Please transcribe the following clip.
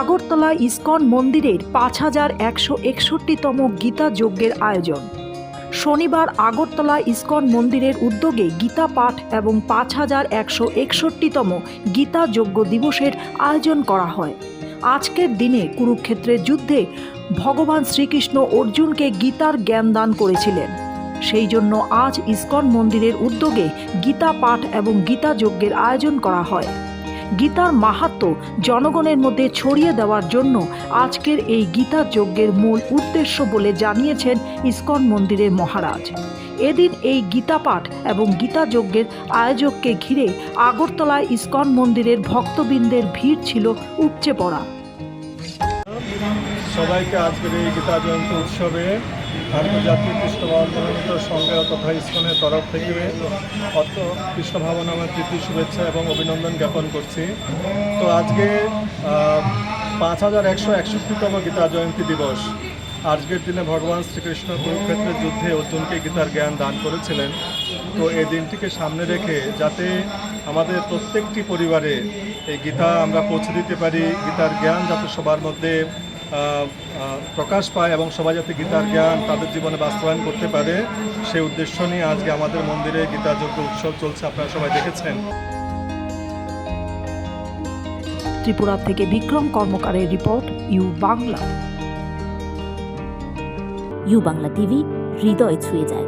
Agartala ISKCON মন্দিরের পাঁচ হাজার একশো একষট্টিতম গীতা যজ্ঞের আয়োজন। শনিবার আগরতলা ইস্কন মন্দিরের উদ্যোগে গীতা পাঠ এবং পাঁচ হাজার একশো একষট্টিতম গীতা যজ্ঞ দিবসের আয়োজন করা হয়। আজকের দিনে কুরুক্ষেত্রের যুদ্ধে ভগবান শ্রীকৃষ্ণ অর্জুনকে গীতার জ্ঞান দান করেছিলেন। সেই জন্য আজ ইস্কন মন্দিরের উদ্যোগে গীতা পাঠ এবং গীতা যজ্ঞের আয়োজন করা হয়। গীতার মাহাত্ম জনগণের মধ্যে ছড়িয়ে দেওয়ার জন্য আজকের এই গীতা যজ্ঞের মূল উদ্দেশ্য বলে জানিয়েছেন ইস্কন মন্দিরের মহারাজ। এদিন এই গীতা পাঠ এবং গীতা যজ্ঞের আয়োজককে ঘিরে আগরতলায় ইস্কন মন্দিরের ভক্তবৃন্দের ভিড় ছিল উপচে পড়া। সবাইকে আজকের এই গীতা জয়ন্তী উৎসবে আন্তর্জাতিক কৃষ্ণ ভাবনামৃত সংঘের তথা ইস্কনের তরফ থেকে অত কৃষ্ণ ভাবনামের প্রীতি, শুভেচ্ছা এবং অভিনন্দন জ্ঞাপন করছি। তো আজকে পাঁচ হাজার একশো একষট্টিতম গীতা জয়ন্তী দিবস। আজকের দিনে ভগবান শ্রীকৃষ্ণ কুরুক্ষেত্রের যুদ্ধে অর্জুনকে গীতার জ্ঞান দান করেছিলেন। তো এই দিনটিকে সামনে রেখে যাতে আমাদের প্রত্যেকটি পরিবারে এই গীতা আমরা পৌঁছে দিতে পারি, গীতার জ্ঞান যাতে সবার মধ্যে প্রকাশ পায় এবং সবাই যাতে গীতার জ্ঞান তাদের জীবনে বাস্তবায়ন করতে পারে সেই উদ্দেশ্য নিয়ে আজকে আমাদের মন্দিরে গীতা যজ্ঞ উৎসব চলছে, আপনারা সবাই দেখেছেন। ত্রিপুরা থেকে Bikram কর্মকারের report, U Bangla. U Bangla TV, হৃদয় ছুঁয়ে যায়।